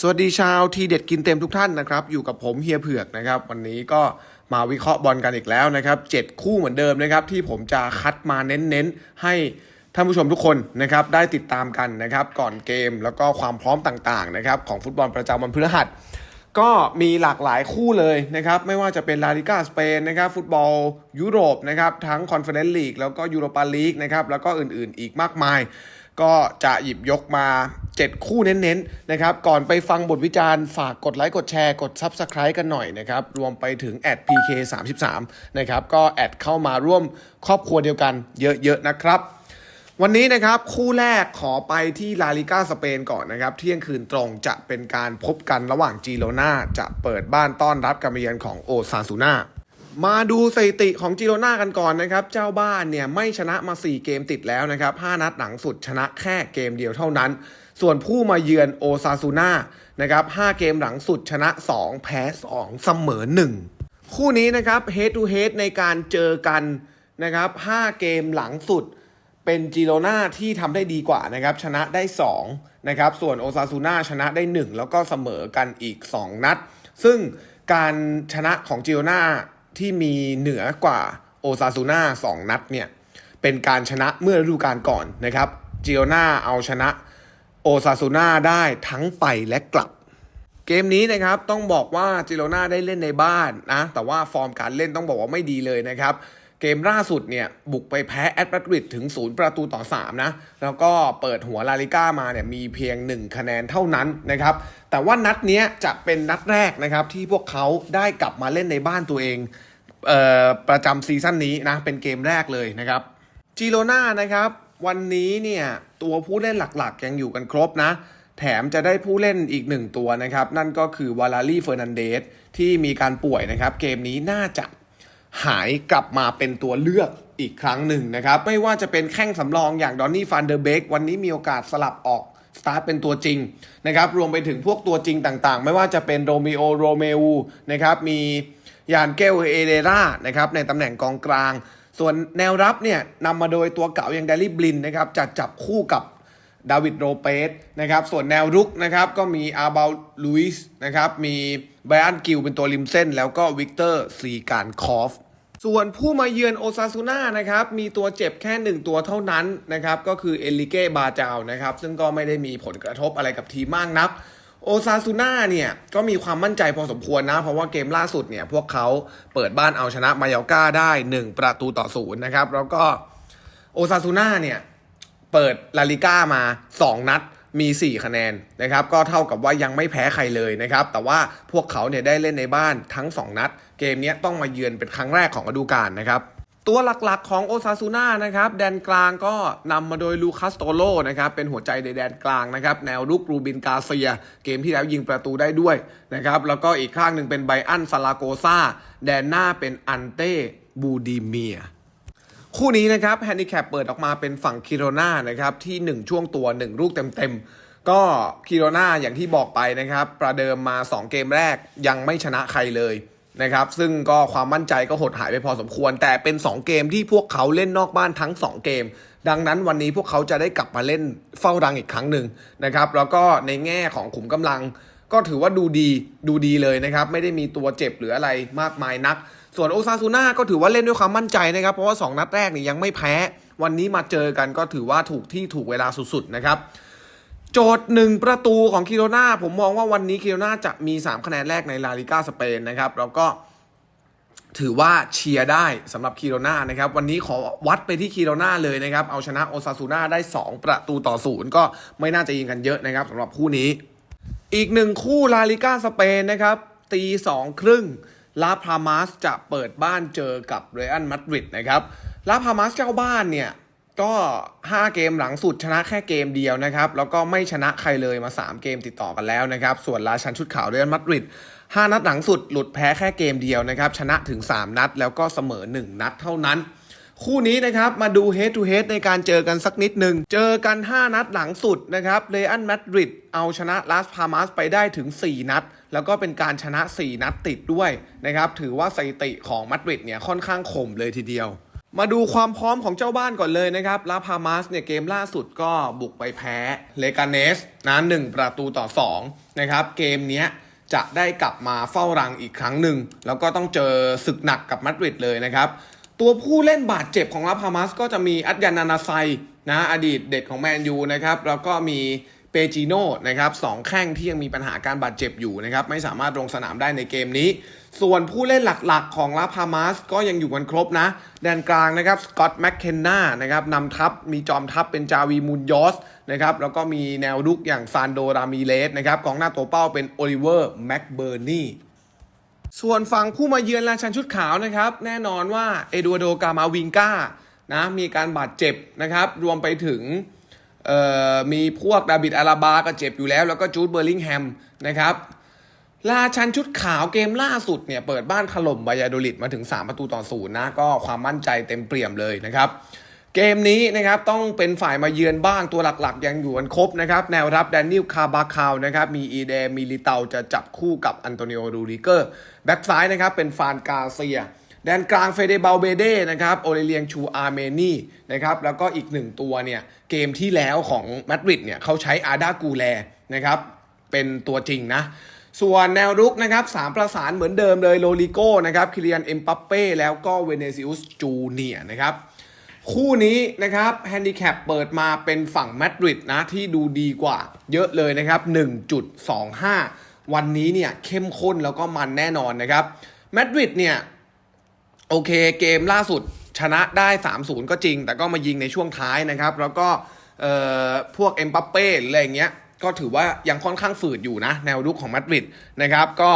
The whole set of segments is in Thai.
สวัสดีชาวทีเด็ดกินเต็มทุกท่านนะครับ อยู่กับผมเฮียเผือกนะครับ วันนี้ก็มาวิเคราะห์บอลกันอีกแล้วนะครับเจ็ดคู่เหมือนเดิมนะครับ ที่ผมจะคัดมาเน้นๆ ให้ท่านผู้ชมทุกคนนะครับได้ติดตามกันนะครับก่อนเกมแล้วก็ความพร้อมต่างๆนะครับของฟุตบอลประจำวันพฤหัส ก็มีหลากหลายคู่เลยนะครับ ไม่ว่าจะเป็นลาลิกาสเปนนะครับฟุตบอลยุโรปนะครับทั้งคอนเฟอเรนซ์ลีกแล้วก็ยูโรปาลีกนะครับแล้วก็อื่นๆ อีกมากมาย ก็จะหยิบยกมา 7 คู่เน้นๆนะครับ ก่อนไปฟังบทวิจารณ์ฝากกดไลค์กดแชร์กด Subscribe กันหน่อยนะครับ รวมไปถึงแอด PK33 นะครับ ก็แอดเข้ามาร่วมครอบครัวเดียวกันเยอะๆนะครับวันนี้นะครับ คู่แรกขอไปที่ลาลิก้าสเปนก่อนนะครับ เที่ยงคืนตรงจะเป็นการพบกันระหว่างจีโรนาจะเปิดบ้านต้อนรับการมาเยือนของโอซาซูนา มาดูสถิติของจีโรนากันก่อนนะครับ เจ้าบ้านเนี่ยไม่ชนะมา 4 เกมติดแล้วนะครับ 5 นัดหลังสุดชนะแค่เกมเดียวเท่านั้น ส่วนผู้มาเยือนโอซาซูนานะครับ5เกมหลังสุดชนะ 2 แพ้ 2 เสมอ 1 คู่นี้นะครับ head to head ในการเจอกันนะครับ5เกมหลังสุดเป็นจิโรนาที่ทำได้ดีกว่านะครับชนะได้2นะครับส่วนโอซาซูนาชนะได้ 1 แล้วก็เสมอกันอีก 2 นัด ซึ่งการชนะของจิโรนา ที่มีเหนือกว่าโอซาซูนา2นัดเนี่ย เป็นการชนะเมื่อฤดูกาลก่อนนะครับจิโรนาเอาชนะโอซาซูนาได้ทั้งไปและกลับ เกมนี้นะครับต้องบอกว่าจิโรนาได้เล่นในบ้านนะ แต่ว่าฟอร์มการเล่นต้องบอกว่าไม่ดีเลยนะครับ เกมล่าสุดเนี่ยบุกไปแพ้แอตมาดริดถึง 0 ประตูต่อ 3 นะ แล้วก็เปิดหัวลาลิก้ามาเนี่ยมีเพียง 1 คะแนนเท่านั้นนะครับ แต่ว่านัดเนี้ยจะเป็นนัดแรกนะครับที่พวกเขาได้กลับมาเล่นในบ้านตัวเองเออประจำซีซั่นนี้นะเป็นเกมแรกเลยนะครับจิโรนานะครับวันนี้เนี่ยตัวผู้เล่นหลักๆ ยังอยู่กันครบนะ แถมจะได้ผู้เล่นอีกหนึ่งตัวนะครับ นั่นก็คือวาลารีเฟอร์นันเดสที่มีการป่วยนะครับ เกมนี้น่าจะ หายกลับมาเป็นตัวเลือกอีกครั้งหนึ่งนะครับ ไม่ว่าจะเป็นแข้งสำรองอย่างดอนนี่ฟันเดอร์เบกวันนี้มีโอกาสสลับออกสตาร์ทเป็นตัวจริงนะครับ รวมไปถึงพวกตัวจริงต่างๆ ไม่ว่าจะเป็นโรเมโอโรเมอูนะครับมียานเกลเอเดรานะครับในตำแหน่งกองกลาง ส่วนแนวรับเนี่ยนำมาโดยตัวเก่าอย่างเดลิบลินนะครับจะจับคู่กับดาวิดโรเปสนะครับส่วนแนวรุกนะครับก็มีอาบาลลุยส์นะครับมีไบรอันกิลเป็นตัวริมเส้น แล้วก็วิกเตอร์ซีการคอฟ ส่วนผู้มาเยือนโอซาซูน่านะครับมีตัวเจ็บแค่หนึ่งตัวเท่านั้นนะครับก็คือเอลิเก้บาจาวนะครับซึ่งก็ไม่ได้มีผลกระทบอะไรกับทีมมากนักโอซาซูน่าเนี่ยก็มีความมั่นใจพอสมควรนะ เพราะว่าเกมล่าสุดเนี่ยพวกเขาเปิดบ้านเอาชนะมายาก้าได้ 1 ประตูต่อศูนย์นะครับแล้วก็โอซาซูน่าเนี่ยเปิดลาลิก้ามา 2 นัด มี 4 คะแนนนะครับก็เท่ากับว่ายังไม่แพ้ใครเลยนะครับแต่ว่าพวกเขาเนี่ยได้เล่นในบ้านทั้ง 2 นัด เกมเนี้ยต้องมาเยือนเป็นครั้งแรกของฤดูกาลนะครับตัวหลักๆของโอซาซูน่านะครับแดนกลางก็นำมาโดยลูคัสโตโลนะครับเป็นหัวใจในแดนกลางนะครับแนวรุกรูบินกาเซีย เกมที่แล้วยิงประตูได้ด้วยนะครับแล้วก็อีกข้างหนึ่งเป็นไบอันซาลาโกซาแดนหน้าเป็นอันเต้บูดีเมีย คู่นี้นะครับแฮนดิแคปเปิดออกมาเป็นฝั่งคิโรนานะครับที่ 1 ช่วงตัว 1 ลูกเต็มๆ ก็คิโรนาอย่างที่บอกไปนะครับ ประเดิมมา 2 เกมแรกยังไม่ชนะใครเลยนะครับซึ่งก็ความมั่นใจก็หดหายไปพอสมควร แต่เป็น 2 เกมที่พวกเขาเล่นนอกบ้านทั้ง 2 เกม ดังนั้นวันนี้พวกเขาจะได้กลับมาเล่นเฝ้ารังอีกครั้งหนึ่งนะครับแล้วก็ในแง่ของขุมกำลัง ก็ถือว่าดูดีดูดีเลยนะครับ ไม่ได้มีตัวเจ็บหรืออะไรมากมายนัก ส่วนโอซาซูน่าก็ถือว่าเล่นด้วยความมั่นใจนะครับ เพราะว่า 2 นัดแรกนี่ยังไม่แพ้ วันนี้มาเจอกันก็ถือว่าถูกที่ถูกเวลาสุดๆนะครับ โจทย์หนึ่งประตูของคิโรนาผมมองว่าวันนี้คิโรนาจะมี 3 คะแนนแรกในลาลิก้าสเปนนะครับแล้วก็ถือว่าเชียร์ได้สำหรับคีโรนานะครับ วันนี้ขอวัดไปที่คีโรนาเลยนะครับ เอาชนะโอซาซูนาได้ 2 ประตูต่อศูนย์ก็ไม่น่าจะยิงกันเยอะนะครับสำหรับคู่นี้ อีกหนึ่งคู่ลาลิก้าสเปนนะครับตีสองครึ่ง ลาพามาสจะเปิดบ้านเจอกับเรอัลมาดริดนะครับลาพามาสเจ้าบ้านเนี่ยก็ 5 เกมหลังสุดชนะแค่เกมเดียวนะครับ แล้วก็ไม่ชนะใครเลยมา 3 เกมติดต่อกันแล้วนะครับ ส่วนราชันชุดขาวเรอัลมาดริด5นัดหลังสุดหลุดแพ้แค่เกมเดียวนะครับ ชนะถึง 3 นัด แล้วก็เสมอ 1 นัดเท่านั้น คู่นี้นะครับมาดู head to head ในการเจอกันสักนิดหนึ่ง เจอกัน 5 นัดหลังสุดนะครับเรอัลมาดริดเอาชนะลาสพามาสไปได้ถึง 4 นัด แล้วก็เป็นการชนะ 4 นัดติดด้วยนะครับถือว่าสถิติของมาดริดเนี่ยค่อนข้างข่มเลยทีเดียวมาดูความพร้อมของเจ้าบ้านก่อนเลยนะครับ ลาพามาสเนี่ยเกมล่าสุดก็บุกไปแพ้ เลกาเนสนะหนึ่งประตูต่อ2นะครับเกมเนี้ยจะได้กลับมาเฝ้ารังอีกครั้งหนึ่ง แล้วก็ต้องเจอศึกหนักกับมาดริดเลยนะครับ ตัวผู้เล่นบาดเจ็บของลาพามาสก็จะมีอัตยานานาไซนะอดีตเด็กของแมนยูนะครับแล้วก็มีเปจิโน่นะครับสองแข้งที่ยังมีปัญหาการบาดเจ็บอยู่นะครับไม่สามารถลงสนามได้ในเกมนี้ ส่วนผู้เล่นหลักๆของลาพามาสก็ยังอยู่กันครบนะ แดนกลางนะครับสกอตแมคเคนนานะครับนำทัพมีจอมทัพเป็นจาวีมูนยอสนะครับแล้วก็มีแนวรุกอย่างซานโดรามิเลสนะครับกองหน้าตัวเป้าเป็นโอลิเวอร์แม็กเบอร์นี ส่วนฝั่งผู้มาเยือนราชันชุดขาวนะครับ แน่นอนว่าเอดัวโดกามาวิงกานะมีการบาดเจ็บนะครับ รวมไปถึงมีพวกดาบิดอาราบาก็เจ็บอยู่แล้ว แล้วก็จูดเบอร์ลิงแฮมนะครับราชันชุดขาวเกมล่าสุดเนี่ยเปิดบ้านถล่มบายาโดลิดมาถึง 3 ประตูต่อศูนย์นะ ก็ความมั่นใจเต็มเปี่ยมเลยนะครับ เกมนี้นะครับต้องเป็นฝ่ายมาเยือนบ้างตัวหลักๆ ยังอยู่กันครบนะครับ แนวรับแดเนิลคาบาคาวนะครับมีอีเดมีลิเตาจะจับคู่กับอันโตนิโอรูริเกอร์แบ็กซ้ายนะครับเป็นฟานกาเซีย แดนกลางเฟเดเบลเบเดนะครับโอเลเลียงชูอาร์เมนีนะครับแล้วก็อีกหนึ่งตัวเนี่ยเกมที่แล้วของมาดริดเนี่ยเขาใช้อาดากูแลนะครับเป็นตัวจริงนะส่วนแนวรุกนะครับสามประสานเหมือนเดิมเลยโลลิโก้นะครับคิเลียนเอ็มปัปเป้แล้วก็เวเนซิอุสจูเนียนะครับ คู่นี้นะครับแฮนดิแคปเปิดมาเป็นฝั่งมาดริดนะที่ดูดีกว่า เยอะเลยนะครับ 1.25 วันนี้เนี่ยเข้มข้นแล้วก็มันแน่นอนนะครับมาดริดเนี่ยโอเคเกมล่าสุดชนะได้ 3-0 ก็จริง แต่ก็มายิงในช่วงท้ายนะครับ แล้วก็เอ่อพวกเอ็มบัปเป้อะไรเงี้ยก็ถือว่ายังค่อนข้างฝืดอยู่นะ แนวรุกของมาดริดนะครับก็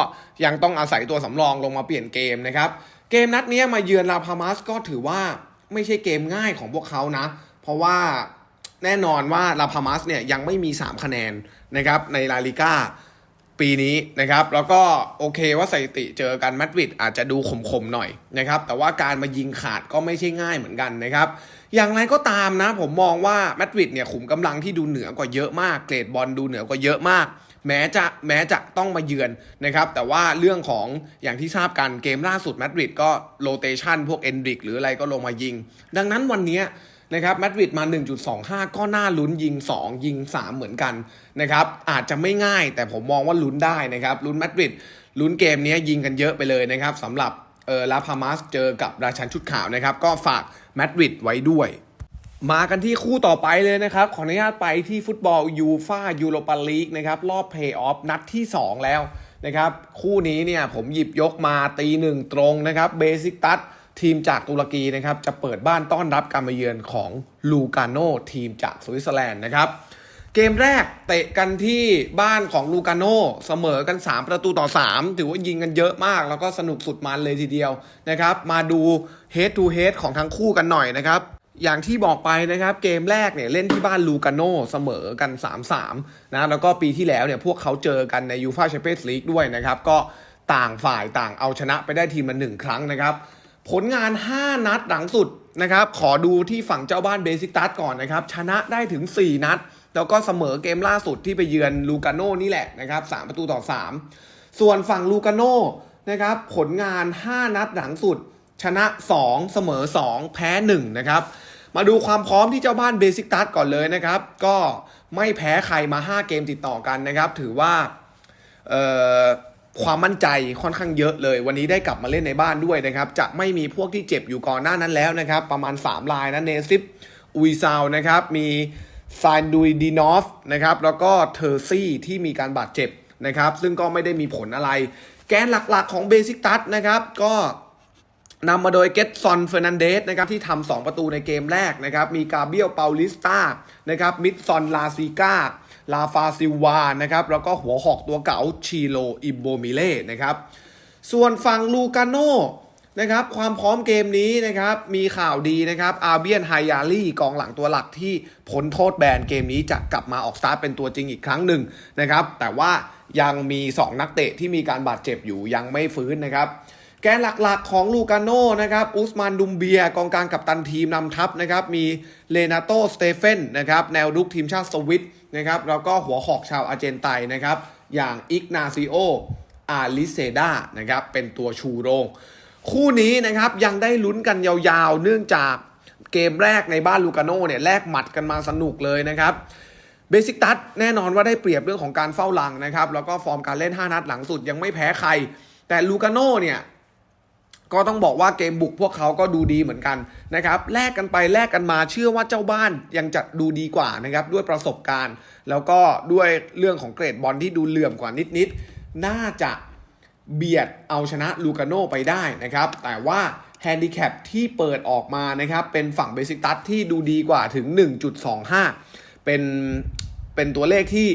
ยังต้องอาศัยตัวสำรองลงมาเปลี่ยนเกมนะครับ เกมนัดเนี้ยมาเยือนลาพามาสก็ถือว่า ไม่ใช่เกมง่ายของพวกเขานะ เพราะว่าแน่นอนว่าลาพามาสเนี่ยยังไม่มี 3 คะแนนนะครับในลาลิก้าปีนี้นะครับ แล้วก็โอเคว่าสถิติเจอกันมาดริดอาจจะดูขมๆหน่อยนะครับ แต่ว่าการมายิงขาดก็ไม่ใช่ง่ายเหมือนกันนะครับ อย่างไรก็ตามนะ ผมมองว่ามาดริดเนี่ยขุมกำลังที่ดูเหนือกว่าเยอะมาก เกรดบอลดูเหนือกว่าเยอะมาก แม้จะแม้จะต้องมาเยือนนะครับแต่ว่าเรื่องของอย่างที่ทราบกันเกมล่าสุดมาดริดก็โรเตชันพวกเอนดริกหรืออะไรก็ลงมายิง ดังนั้นวันนี้นะครับมาดริดมา 1.25 ก็น่าลุ้นยิง 2 ยิง 3 เหมือนกันนะครับอาจจะไม่ง่ายแต่ผมมองว่าลุ้นได้นะครับลุ้นมาดริดลุ้นเกมนี้ยิงกันเยอะไปเลยนะครับสำหรับเออลาพามาสเจอกับราชันชุดขาวนะครับก็ฝากมาดริดไว้ด้วย มากันที่คู่ต่อไปเลยนะครับ ขออนุญาตไปที่ฟุตบอลยูฟายูโรปาลีกนะครับ รอบเพย์ออฟนัดที่ 2 แล้วนะครับ คู่นี้เนี่ยผมหยิบยกมาตีหนึ่งตรงนะครับเบซิกตัสทีมจากตุรกีนะครับ จะเปิดบ้านต้อนรับการมาเยือนของลูกาโนทีมจากสวิตเซอร์แลนด์นะครับ เกมแรกเตะกันที่บ้านของลูกาโนเสมอกัน 3 ประตูต่อ 3 ถือว่ายิงกันเยอะมาก แล้วก็สนุกสุดมันเลยทีเดียวนะครับ มาดู head to head ของทั้งคู่กันหน่อยนะครับ อย่างที่บอกไปนะครับเกมแรกเนี่ยเล่นที่บ้านลูกาโนเสมอกัน 3-3 นะแล้วก็ปีที่แล้วเนี่ยพวกเขาเจอกันในยูฟาแชมเปี้ยนส์ลีกด้วยนะครับ ก็ต่างฝ่ายต่างเอาชนะไปได้ทีมละหนึ่งครั้งนะครับ ผลงาน 5 นัดหลังสุดนะครับ ขอดูที่ฝั่งเจ้าบ้านเบซิกตัสก่อนนะครับ ชนะได้ถึง 4 นัด แล้วก็เสมอเกมล่าสุดที่ไปเยือนลูกาโน่นี่แหละนะครับ3ประตูต่อ 3 ส่วนฝั่งลูกาโน่นะครับผลงาน 5 นัดหลังสุด ชนะ 2 เสมอ 2 แพ้ 1 นะครับ มาดูความพร้อมที่เจ้าบ้านเบซิกตัสก่อนเลยนะครับ ก็ไม่แพ้ใครมา 5 เกมติดต่อกันนะครับ ถือว่าความมั่นใจค่อนข้างเยอะเลย วันนี้ได้กลับมาเล่นในบ้านด้วยนะครับ จะไม่มีพวกที่เจ็บอยู่ก่อนหน้านั้นแล้วนะครับ ประมาณ 3 ลายนะเนซิปอุยซาวนะครับ มีซานดุยดีนอฟนะครับ แล้วก็เทอร์ซี่ที่มีการบาดเจ็บนะครับ ซึ่งก็ไม่ได้มีผลอะไร แกนหลักๆของเบซิกตัสนะครับ ก็ นำมาโดยเกตซอนเฟอร์นันเดสนะครับที่ทำ2ประตูในเกมแรกนะครับมีกาเบียลเปาลิสตานะครับมิดซอนลาซิก้าลาฟาซิวานะครับแล้วก็หัวหอกตัวเก๋าชีโลอิโบมิเล่นะครับส่วนฝั่งลูกาโนนะครับความพร้อมเกมนี้นะครับมีข่าวดีนะครับอาเบียนไฮยารี่กองหลังตัวหลักที่พ้นโทษแบนเกมนี้จะกลับมาออกสตาร์ทเป็นตัวจริงอีกครั้งหนึ่งนะครับแต่ว่ายังมี 2 นักเตะที่มีการบาดเจ็บอยู่ยังไม่ฟื้นนะครับ แกนหลักๆของลูกาโน่นะครับอุสมานดุมเบียกองกลางกับตันทีมนำทัพนะครับมีเลนาโตสเตเฟนนะครับแนวรุกทีมชาติสวิตนะครับแล้วก็หัวหอกชาวอาร์เจนไตนนะครับอย่างอิกนาซิโออาลิเซดานะครับเป็นตัวชูโรง คู่นี้นะครับยังได้ลุ้นกันยาวๆ เนื่องจากเกมแรกในบ้านลูกาโน่เนี่ยแลกหมัดกันมาสนุกเลยนะครับเบสิกตัดแน่นอนว่าได้เปรียบเรื่องของการเฝ้าหลังนะครับแล้วก็ฟอร์มการเล่น 5 นัดหลังสุดยังไม่แพ้ใคร แต่ลูกาโน่เนี่ย ก็ต้องบอกว่าเกมบุกพวกเขาก็ดูดีเหมือนกันนะครับแลกกันไปแลกกันมาเชื่อว่าเจ้าบ้านยังจะดูดีกว่านะครับด้วยประสบการณ์ แล้วก็ด้วยเรื่องของเกรดบอลที่ดูเหลื่อมกว่านิดๆน่าจะเบียดเอาชนะลูกาโนไปได้นะครับแต่ว่าแฮนดิแคปที่เปิดออกมานะครับเป็นฝั่งเบสิกตัสที่ดูดีกว่าถึง 1.25 เป็นเป็นตัวเลขที่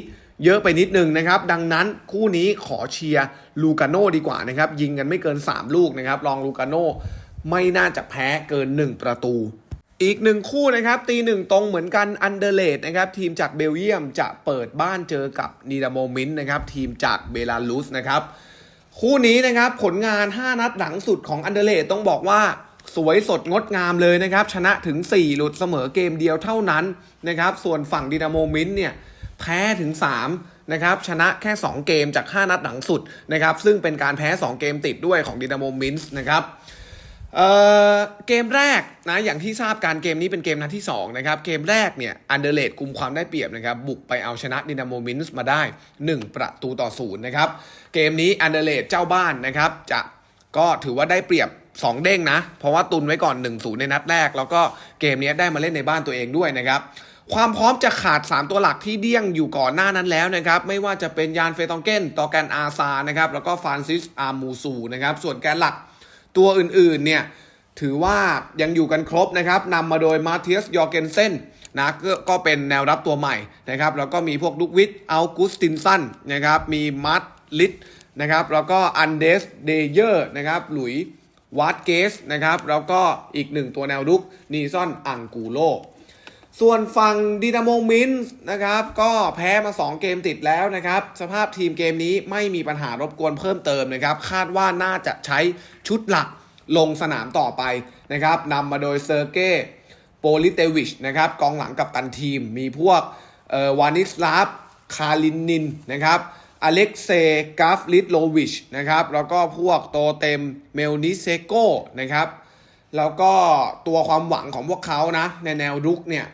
เยอะไปนิดนึงนะครับ ดังนั้นคู่นี้ขอเชียร์ลูกาโน่ดีกว่านะครับ ยิงกันไม่เกิน 3 ลูกนะครับลองลูกาโน่ไม่น่าจะแพ้เกิน 1 ประตู อีกหนึ่งคู่นะครับ ตีหนึ่งตรงเหมือนกันอันเดเลดนะครับ ทีมจากเบลเยียมจะเปิดบ้านเจอกับนีดาโมมินนะครับ ทีมจากเบลารุสนะครับ คู่นี้นะครับผลงาน 5 นัดหลังสุดของอันเดเลดต้องบอกว่าสวยสดงดงามเลยนะครับ ชนะถึง 4 หลุดเสมอเกมเดียวเท่านั้นนะครับ ส่วนฝั่งดินาโมมินเนี่ย แพ้ถึง 3 นะครับ ชนะแค่ 2 เกมจาก 5 นัดหลังสุดนะครับ ซึ่งเป็นการแพ้ 2 เกมติดด้วยของดินาโมมินส์นะครับเเกมแรกนะอย่างที่ทราบการเกมนี้เป็นเกมนัดที่ 2 นะครับ เกมแรกเนี่ยอันเดอร์เลดกุมความได้เปรียบนะครับ บุกไปเอาชนะดินาโมมินส์มาได้ 1 ประตูต่อศูนย์นะครับ เกมนี้อันเดอร์เลดเจ้าบ้านนะครับจะก็ถือว่าได้เปรียบ 2 เด้งนะ เพราะว่าตุนไว้ก่อน 1-0 ในนัดแรก แล้วก็เกมนี้ได้มาเล่นในบ้านตัวเองด้วยนะครับ ความพร้อมจะขาด 3 ตัวหลักที่เดี้ยงอยู่ก่อนหน้านั้นแล้วนะครับ ไม่ว่าจะเป็นยานเฟตองเกนตอแกนอาซานะครับ แล้วก็ฟานซิสอาร์มูซูนะครับ ส่วนแกนหลักตัวอื่นๆ เนี่ยถือว่ายังอยู่กันครบนะครับนำมาโดยมาเทียสยอร์เกนเซนนะกก็เป็นแนวรับตัวใหม่นะครับ แล้วก็มีพวกลุกวิทอัลกุสตินสันนะครับ มีมาร์ตลิตนะครับ แล้วก็อันเดสเดเยอร์นะครับ หลุยวาร์ดเกสนะครับ แล้วก็อีกหนึ่งตัวแนวรุกนีซอนอังกูโล ส่วนฝั่งดินาโมมินส์นะครับก็แพ้มา 2 เกมติดแล้วนะครับ สภาพทีมเกมนี้ไม่มีปัญหารบกวนเพิ่มเติมนะครับ คาดว่าน่าจะใช้ชุดหลักลงสนามต่อไปนะครับนำมาโดยเซอร์เก้โปลิเตวิชนะครับกองหลังกับตันทีมมีพวกวานิสลาฟคาลินนินนะครับอเล็กเซกาฟลิตโลวิชนะครับแล้วก็พวกโตเต็มเมลนิเซโกนะครับแล้วก็ตัวความหวังของพวกเขานะในแนวรุกเนี่ย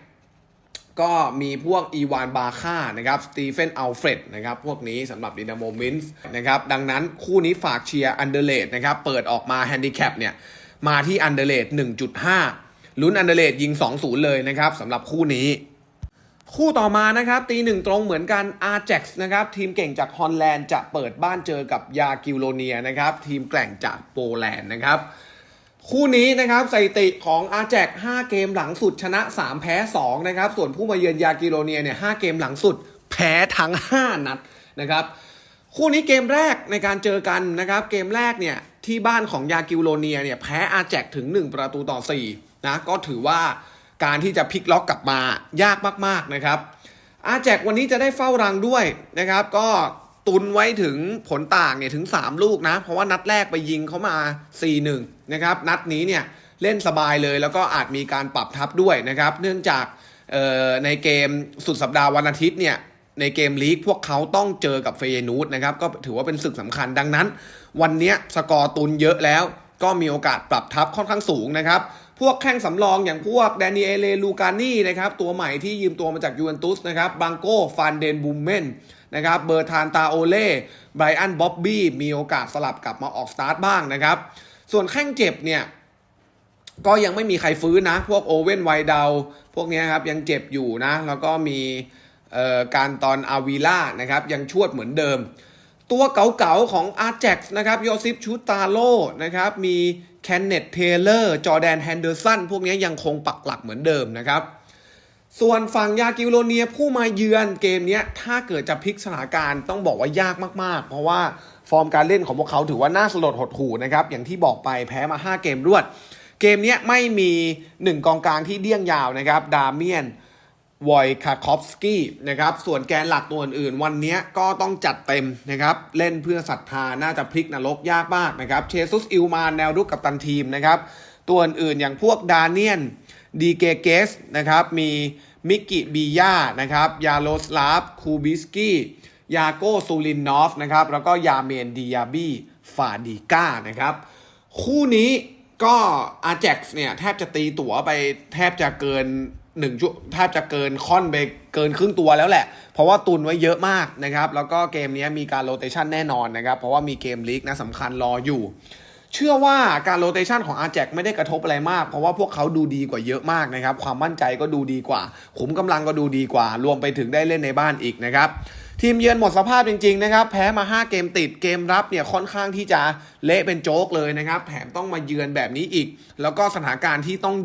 ก็มีพวกอีวานบาค่านะครับสตีเฟนอัลเฟรดนะครับพวกนี้สำหรับดินาโมมินส์นะครับดังนั้นคู่นี้ฝากเชียร์อันเดอร์เลดนะครับเปิดออกมาแฮนดิแคปเนี่ยมาที่อันเดอร์เลด1.5 ลุ้นอันเดอร์เลดยิง 2-0 เลยนะครับสำหรับคู่นี้ คู่ต่อมานะครับตีหนึ่งตรงเหมือนกัน a j a x นะครับทีมเก่งจากฮอลแลนด์จะเปิดบ้านเจอกับยากิโลเนียนะครับทีมแกร่งจากโปแลนด์นะครับ คู่นี้นะครับสถิติของอาแจก5เกมหลังสุดชนะ 3 แพ้ 2 นะครับ ส่วนผู้มาเยือนยากิโลเนียเนี่ย5เกมหลังสุด แพ้ทั้ง 5 นัดนะครับ คู่นี้เกมแรกในการเจอกันนะครับ เกมแรกเนี่ยที่บ้านของยากิโลเนียเนี่ยแพ้อาแจกถึง 1 ประตูต่อ4นะก็ถือว่าการที่จะพลิกล็อกกลับมายากมาก ๆนะครับ อาแจกวันนี้จะได้เฝ้ารังด้วยนะครับ ก็ ตุนไว้ถึงผลต่างเนี่ยถึง 3 ลูกนะ เพราะว่านัดแรกไปยิงเขามา 4-1 นะครับ นัดนี้เนี่ยเล่นสบายเลยแล้วก็อาจมีการปรับทับด้วยนะครับ เนื่องจากเอ่อในเกมสุดสัปดาห์วันอาทิตย์เนี่ยในเกมลีกพวกเขาต้องเจอกับเฟยนูดนะครับก็ถือว่าเป็นศึกสำคัญดังนั้น วันนี้สกอร์ตุนเยอะแล้ว ก็มีโอกาสปรับทับค่อนข้างสูงนะครับพวกแข้งสำรองอย่างพวกแดเนียเลลูกานี่นะครับตัวใหม่ที่ยืมตัวมาจากยูเวนตุสนะครับบังโก้ฟานเดนบูมเมน นะครับเบอร์ทานตาโอเล่ไบรอันบ๊อบบี้มีโอกาสสลับกลับมาออกสตาร์ทบ้างนะครับ ส่วนแข้งเจ็บเนี่ยก็ยังไม่มีใครฟื้นนะ พวกโอเว่นไวดาพวกนี้ครับยังเจ็บอยู่นะ แล้วก็มีการตอนอาวีล่านะครับยังชวดเหมือนเดิม ตัวเก่าๆของ a j a x นะครับโยซิฟชูตาโลนะครับมีแคนเนตเทเลอร์จอแดนแฮนเดอร์สันพวกนี้ยังคงปักหลักเหมือนเดิมนะครับ ส่วนฝั่งยากิโลเนียผู้มาเยือนเกมนี้ถ้าเกิดจะพลิกสถานการณ์ต้องบอกว่ายากมาก ๆ เพราะว่าฟอร์มการเล่นของพวกเขาถือว่าน่าสลดหดหู่นะครับอย่างที่บอกไปแพ้มา 5 เกมรวด เกมนี้ไม่มี 1 กองกลางที่เดี้ยงยาวนะครับดาเมียนวอยคาคอฟสกี้นะครับส่วนแกนหลักตัวอื่นๆวันนี้ก็ต้องจัดเต็มนะครับเล่นเพื่อศรัทธาน่าจะพลิกนรกยากมากนะครับเชซุสอิลมานแนวรุกกับตันทีมนะครับตัวอื่นๆอย่างพวกดาเนียน ดีเกเกสนะครับ มีมิกกิบียานะครับ ยาโลสลาฟ คูบิสกี้ ยาโกซูลินนอฟนะครับ แล้วก็ยาเมนดิยาบีฟาดิก้านะครับ คู่นี้ก็อาแจ็กเนี่ย แทบจะตีตั๋วไปแทบจะเกินหนึ่งชั่วแทบจะเกินค่อนไปเกินครึ่งตัวแล้วแหละ เพราะว่าตุนไว้เยอะมากนะครับ แล้วก็เกมนี้มีการโรเตชันแน่นอนนะครับ เพราะว่ามีเกมลีกนะสำคัญรออยู่ เชื่อว่าการโรเตชันของ r j a c ไม่ได้กระทบอะไรมาก เพราะว่าพวกเขาดูดีกว่าเยอะมากนะครับ ความมั่นใจก็ดูดีกว่า ขุมกำลังก็ดูดีกว่า รวมไปถึงได้เล่นในบ้านอีกนะครับทีมเยือนหมดสภาพจริงๆนะครับ แพ้มา 5 เกมติดเกมรับเนี่ยค่อนข้างที่จะเละเป็นโจ๊กเลยนะครับ แถมต้องมาเยือนแบบนี้อีก แล้วก็สถานการณ์ที่ต้อง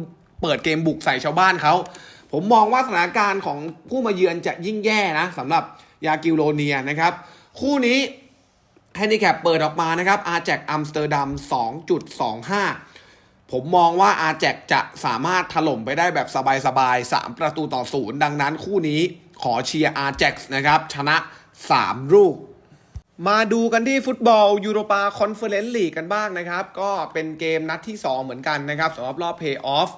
เปิดเกมบุกใส่ชาวบ้านเขาผมมองว่าสถานการณ์ของผู้มาเยือนจะยิ่งแย่นะสำหรับยากิโลเนียนะครับ คู่นี้ แฮนดิแคปเปิดออกมานะครับอาแจกอัมสเตอร์ดัม 2.25 ผมมองว่าอาแจกจะสามารถถล่มไปได้แบบสบายๆ 3 ประตูต่อศูนย์ดังนั้นคู่นี้ขอเชียร์อาแจ็กนะครับ ชนะ 3 ลูก มาดูกันที่ฟุตบอลยูโรปาคอนเฟอเรนซ์ลีกกันบ้างนะครับ ก็เป็นเกมนัดที่ 2 เหมือนกันนะครับสำหรับรอบเพย์ออฟ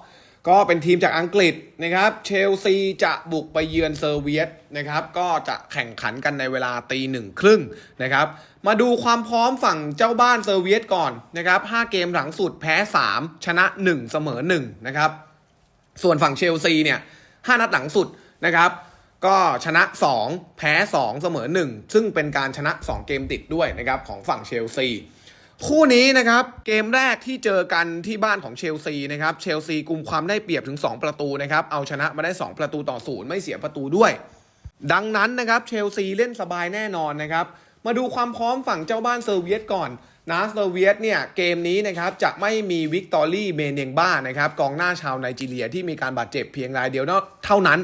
ก็เป็นทีมจากอังกฤษนะครับ เชลซีจะบุกไปเยือนเซอร์เวียตนะครับ ก็จะแข่งขันกันในเวลาตีหนึ่งครึ่งนะครับ มาดูความพร้อมฝั่งเจ้าบ้านเซอร์เวียตก่อนนะครับ 5 เกมหลังสุดแพ้ 3 ชนะ 1 เสมอ 1 นะครับ ส่วนฝั่งเชลซีเนี่ย 5 นัดหลังสุดนะครับ ก็ชนะ 2 แพ้ 2 เสมอ 1 ซึ่งเป็นการชนะ 2 เกมติดด้วยนะครับของฝั่งเชลซี คู่นี้นะครับ เกมแรกที่เจอกันที่บ้านของเชลซีนะครับ เชลซีกลุ่มความได้เปรียบถึง 2 ประตูนะครับ เอาชนะมาได้ 2 ประตูต่อศูนย์ไม่เสียประตูด้วย ดังนั้นนะครับเชลซีเล่นสบายแน่นอนนะครับ มาดูความพร้อมฝั่งเจ้าบ้านเซอร์เวียตก่อนนะเซอร์เวียตเนี่ยเกมนี้นะครับจะไม่มีวิกตอรี่เมเนงบ้านะครับกองหน้าชาวไนจีเรียที่มีการบาดเจ็บเพียงรายเดียวเท่านั้น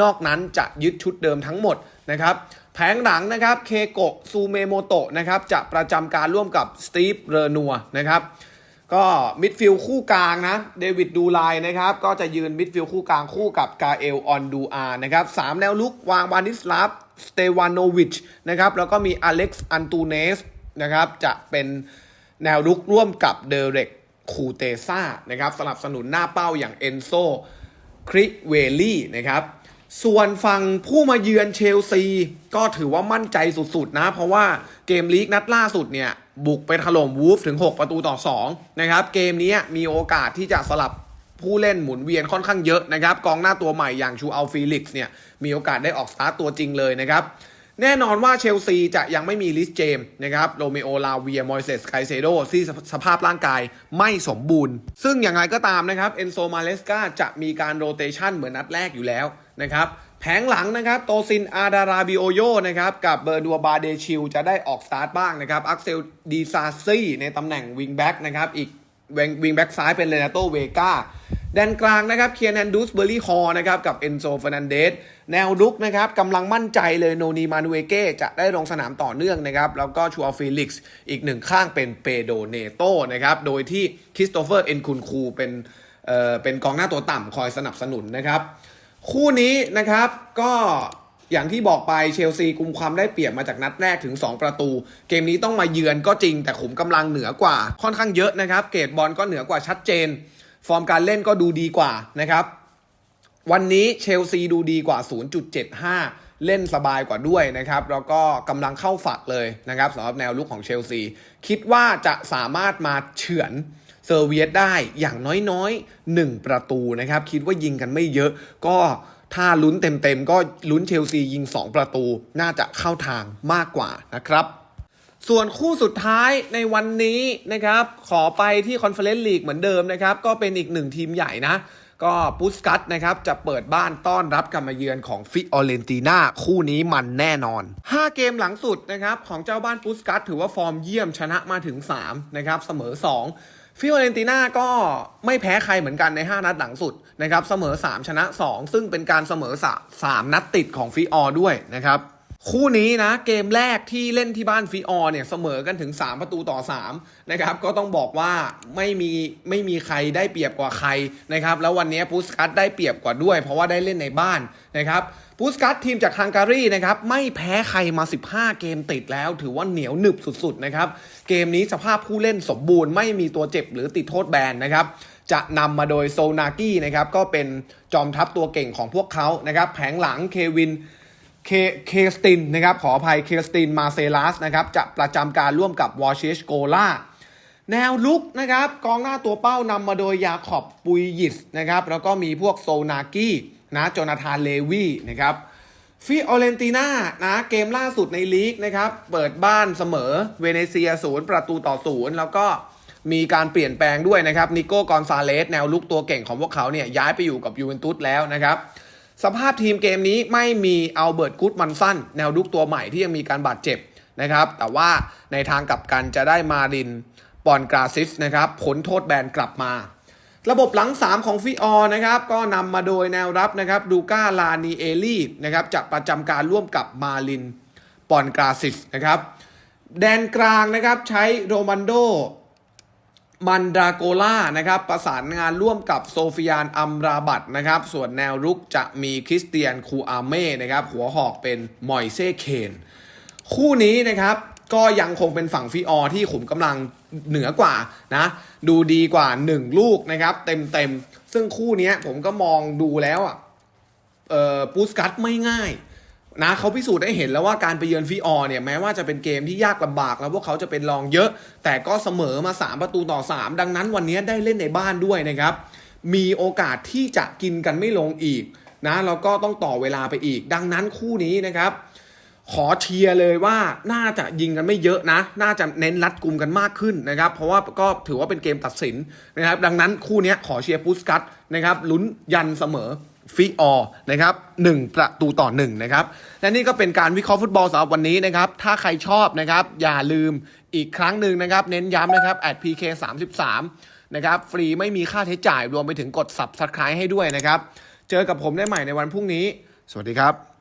นอกนั้นจะยึดชุดเดิมทั้งหมดนะครับแผงหลังนะครับเคโกะซูเมโมโตะนะครับจะประจำการร่วมกับสตีฟเรนัวนะครับ ก็มิดฟิลคู่กลางนะเดวิดดูไลนะครับ ก็จะยืนมิดฟิลคู่กลางคู่กับกาเอลออนดูอานะครับสามแนวลุกวางวานิสลาฟสเตวานโนวิชนะครับแล้วก็มีอเล็กซ์อันตูเนสนะครับจะเป็นแนวลุกร่วมกับเดเร็กคูเตซ่านะครับสนับสนุนหน้าเป้าอย่างเอนโซคริเวลี่นะครับ ส่วนฝั่งผู้มาเยือนเชลซี ก็ถือว่ามั่นใจสุดๆนะ เพราะว่าเกมลีกนัดล่าสุดเนี่ย บุกไปถล่มวูฟถึง 6 ประตูต่อ 2 นะครับ เกมนี้มีโอกาสที่จะสลับผู้เล่นหมุนเวียนค่อนข้างเยอะนะครับ กองหน้าตัวใหม่อย่างชูอัลฟีลิกซ์เนี่ย มีโอกาสได้ออกสตาร์ตตัวจริงเลยนะครับ แน่นอนว่าเชลซีจะยังไม่มีลิสเจมนะครับโรเมโอลาเวียมอยเซสไคเซโดที่สภาพร่างกายไม่สมบูรณ์ ซึ่งอย่างไรก็ตามนะครับเอนโซมาเลสกาจะมีการโรเตชันเหมือนนัดแรกอยู่แล้วนะครับแผงหลังนะครับโตซินอาดาราบิโอโยนะครับกับเบอร์ดัวบาเดชิลจะได้ออกสตาร์ทบ้างนะครับอักเซลดีซาซี่ในตำแหน่งวิงแบ็กนะครับอีกวิงแบ็กซ้ายเป็นเรนาโตเวกา แดนกลางนะครับเคียนันดูสเบอร์รี่ฮอนะครับกับเอนโซฟรนันเดสแนวลุกนะครับกำลังมั่นใจเลยโนนีมานูเอเก้จะได้ลงสนามต่อเนื่องนะครับ แล้วก็ชัวฟิลิกซ์อีกหนึ่งข้างเป็นเปโดเนโตนะครับ โดยที่คริสโตเฟอร์เอ็นคุนคูเป็นเอ่อเป็นกองหน้าตัวต่ำคอยสนับสนุนนะครับ คู่นี้นะครับก็อย่างที่บอกไปเชลซีกุมความได้เปรียบมาจากนัดแรกถึง 2 ประตู เกมนี้ต้องมาเยือนก็จริงแต่ขุมกำลังเหนือกว่าค่อนข้างเยอะนะครับ เกรดบอลก็เหนือกว่าชัดเจน ฟอร์มการเล่นก็ดูดีกว่านะครับ วันนี้เชลซีดูดีกว่า 0.75 เล่นสบายกว่าด้วยนะครับ แล้วก็กำลังเข้าฝักเลยนะครับสำหรับแนวลุกของเชลซี คิดว่าจะสามารถมาเฉือนเซอร์เวียตได้อย่างน้อยๆ 1 ประตูนะครับ คิดว่ายิงกันไม่เยอะก็ถ้าลุ้นเต็มๆ ก็ลุ้นเชลซียิง 2 ประตู น่าจะเข้าทางมากกว่านะครับ ส่วนคู่สุดท้ายในวันนี้นะครับ ขอไปที่คอนเฟอเรนซ์ลีกเหมือนเดิมนะครับ ก็เป็นอีกหนึ่งทีมใหญ่นะ ก็ปุสกัตนะครับ จะเปิดบ้านต้อนรับการมาเยือนของฟิออเรนติน่าคู่นี้มันแน่นอน 5 เกมหลังสุดนะครับ ของเจ้าบ้านปุสกัตถือว่าฟอร์มเยี่ยมชนะมาถึง 3 นะครับ เสมอ 2ฟิออเรนติน่าก็ไม่แพ้ใครเหมือนกันใน 5 นัดหลังสุดนะครับเสมอ 3 ชนะ 2 ซึ่งเป็นการเสมอ 3 นัดติดของฟิออด้วยนะครับ คู่นี้นะเกมแรกที่เล่นที่บ้านฟิออเนี่ยเสมอกันถึง 3 ประตูต่อ3นะครับก็ต้องบอกว่าไม่มีไม่มีใครได้เปรียบกว่าใครนะครับแล้ววันนี้ปูสกัตได้เปรียบกว่าด้วย เพราะว่าได้เล่นในบ้านนะครับปูสกัตทีมจากฮังการีนะครับไม่แพ้ใครมา 15 เกมติดแล้ว ถือว่าเหนียวหนึบสุดๆนะครับเกมนี้สภาพผู้เล่นสมบูรณ์ไม่มีตัวเจ็บหรือติดโทษแบนนะครับจะนำมาโดยโซนากี้นะครับก็เป็นจอมทัพตัวเก่งของพวกเขานะครับแผงหลังเควิน เคเคสตินนะครับขออภัยเคสตินมาเซลัสนะครับจะประจำการร่วมกับวอชิชโกล่าแนวลุกนะครับกองหน้าตัวเป้านำมาโดยยาขอบปุยยิสนะครับแล้วก็มีพวกโซนากี้นะโจนาธานเลวีนะครับฟิโอเรนติน่านะเกมล่าสุดในลีกนะครับเปิดบ้านเสมอเวเนเซียศูนย์ประตูต่อศูนย์แล้วก็มีการเปลี่ยนแปลงด้วยนะครับนิโก้กอนซาเลสแนวลุกตัวเก่งของพวกเขาเนี่ยย้ายไปอยู่กับยูเวนตุสแล้วนะครับ สภาพทีมเกมนี้ไม่มีอัลเบิร์ตกูดมันสันแนวลุกตัวใหม่ที่ยังมีการบาดเจ็บนะครับ แต่ว่าในทางกลับกันจะได้มารินปอนกราซิสนะครับผลโทษแบนกลับมา ระบบหลัง 3 ของฟิออนะครับ ก็นำมาโดยแนวรับนะครับดูก้าลานีเอลี่นะครับจะประจำการร่วมกับมารินปอนกราซิสนะครับ แดนกลางนะครับใช้โรมันโด มันดาโกล่านะครับประสานงานร่วมกับโซฟิยานอัมราบัตนะครับส่วนแนวรุกจะมีคริสเตียนคูอาเม่นะครับหัวหอกเป็นมอยเซ่เคนคู่นี้นะครับก็ยังคงเป็นฝั่งฟิออที่ขุมกำลังเหนือกว่านะดูดีกว่า 1 ลูกนะครับเต็มเต็มๆซึ่งคู่นี้ผมก็มองดูแล้วอะเออปูสกัตไม่ง่าย นะเขาพิสูจน์ได้เห็นแล้วว่าการไปเยือนฟิออร์เนี่ยแม้ว่าจะเป็นเกมที่ยากลำบากแล้วพวกเขาจะเป็นรองเยอะ แต่ก็เสมอมา 3 ประตูต่อ 3 ดังนั้นวันนี้ได้เล่นในบ้านด้วยนะครับ มีโอกาสที่จะกินกันไม่ลงอีกนะแล้วก็ต้องต่อเวลาไปอีก ดังนั้นคู่นี้นะครับ ขอเชียร์เลยว่าน่าจะยิงกันไม่เยอะนะ น่าจะเน้นรัดกุมกันมากขึ้นนะครับ เพราะว่าก็ถือว่าเป็นเกมตัดสินนะครับ ดังนั้นคู่นี้ขอเชียร์ปูสกัตนะครับลุ้นยันเสมอ ฟิออนะครับหนึ่งประตูต่อหนึ่งนะครับและนี่ก็เป็นการวิเคราะห์ฟุตบอลสำหรับวันนี้นะครับ ถ้าใครชอบนะครับ อย่าลืมอีกครั้งหนึ่งนะครับ เน้นย้ำนะครับ at pk 3 3นะครับฟรีไม่มีค่าใช้จ่ายรวมไปถึงกด subscribe ให้ด้วยนะครับ เจอกับผมได้ใหม่ในวันพรุ่งนี้ สวัสดีครับ